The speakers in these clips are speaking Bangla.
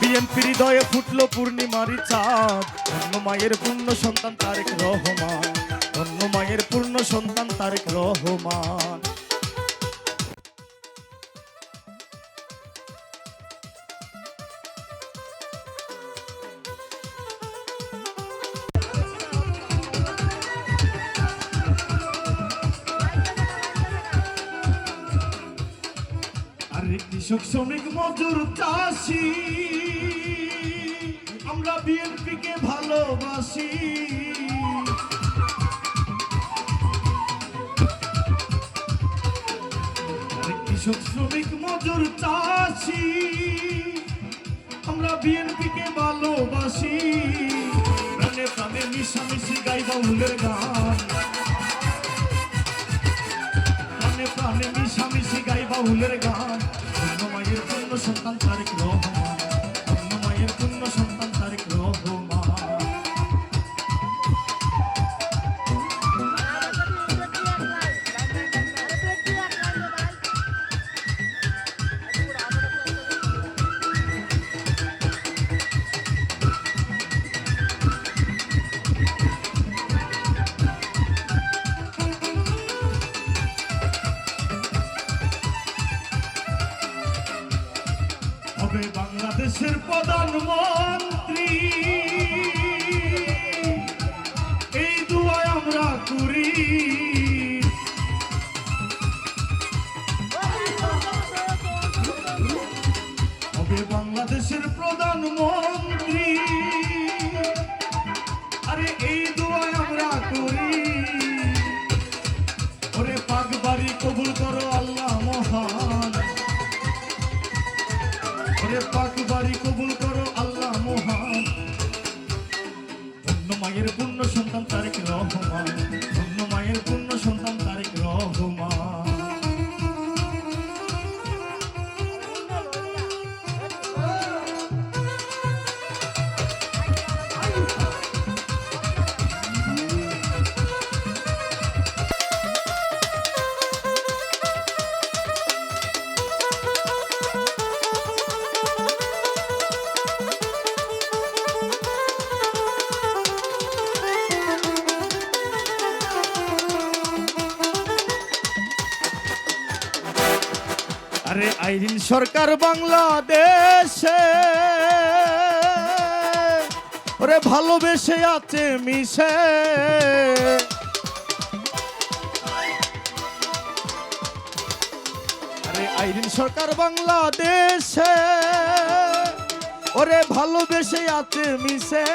বিএনপি হৃদয়ে ফুটলো পূর্ণিমারি চাঁদ। অন্য মায়ের পূর্ণ সন্তান তারেক রহমান। অন্য মায়ের পূর্ণ সন্তান তারেক রহমান। কৃষক শ্রমিক মজুর চাষি। আমরা বিএনপি কে ভালোবাসি কৃষক শ্রমিক মজুর চাষি? আমরা বিএনপি কে ভালোবাসি। প্রাণে প্রাণে মিশামিশি গাইবা উলের গান। প্রাণে প্রাণে মিশামিশি গাইবা উলের গান। অন্য মায়ের পূর্ণ বাংলাদেশের প্রধানমন্ত্রী। এই দুয় আমরা করি। হবে বাংলাদেশের প্রধানমন্ত্রী মায়ের পূর্ণ সন্তান তারেক রহমান। আরে আইরিন সরকার বাংলাদেশে। ওরে ভালোবেসে আছে মিশে। আরে আইরিন সরকার বাংলাদেশে। ওরে ভালোবেসে আছে মিশে।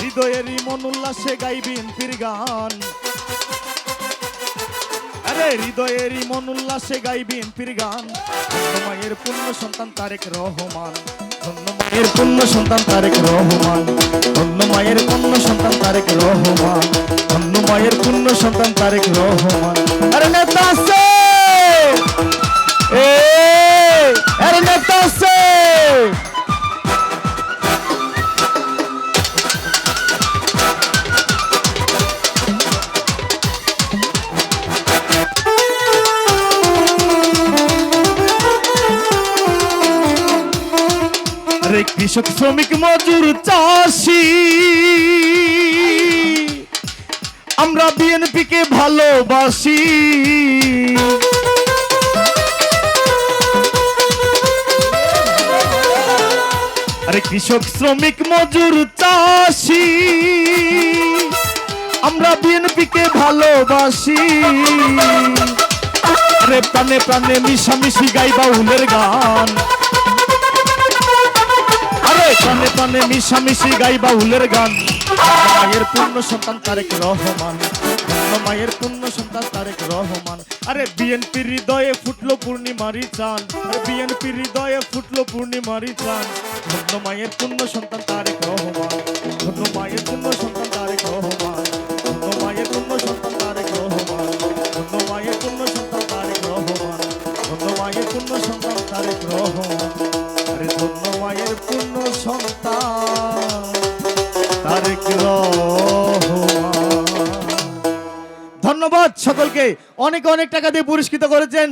হৃদয়েরই মন উল্লাসে গাইবিন গান আরে হৃদয়েরই মন উল্লাসে গাই বিএনপির গান মায়ের পূর্ণ সন্তান তারেক রহমান। ধন্য মায়ের পূর্ণ সন্তান তারেক রহমান। ধন্য মায়ের পূর্ণ সন্তান তারেক রহমান। ধন্য মায়ের পূর্ণ সন্তান তারেক রহমান। আরে আরে কৃষক শ্রমিক মজুর চাষি। আমরা বিএনপি কে ভালোবাসি। আরে কৃষক শ্রমিক মজুর চাষি। আমরা বিএনপি কে ভালোবাসি। আরে প্রাণে প্রাণে মিশামিশি গাইবা উলের গান। প্রাণে প্রাণে মিশামিশি গাইবা উলের গান। মায়ের পূর্ণ সন্তান তারেক রহমান। মায়ের পূর্ণ সন্তান তারেক রহমান। আরে বিএনপি হৃদয়ে ফুটলো পূর্ণিমারি চান। আরে বিএনপি হৃদয়ে ফুটলো পূর্ণিমারি চান। ধন্য মায়ের পূর্ণ সন্তান তারেক রহমান। ধন্য মায়ের পূর্ণ সন্তান তারেক রহমান। ধন্য মায়ের পূর্ণ সন্তান তারেক রহমান। ধন্য মায়ের পূর্ণ সন্তান তারেক রহমান। ধন্য মায়ের পূর্ণ সন্তান তারেক রহমান। আরে ধন্য মায়ের পূর্ণ সকলকে অনেক অনেক টাকা দিয়ে পুরস্কৃত করেছেন।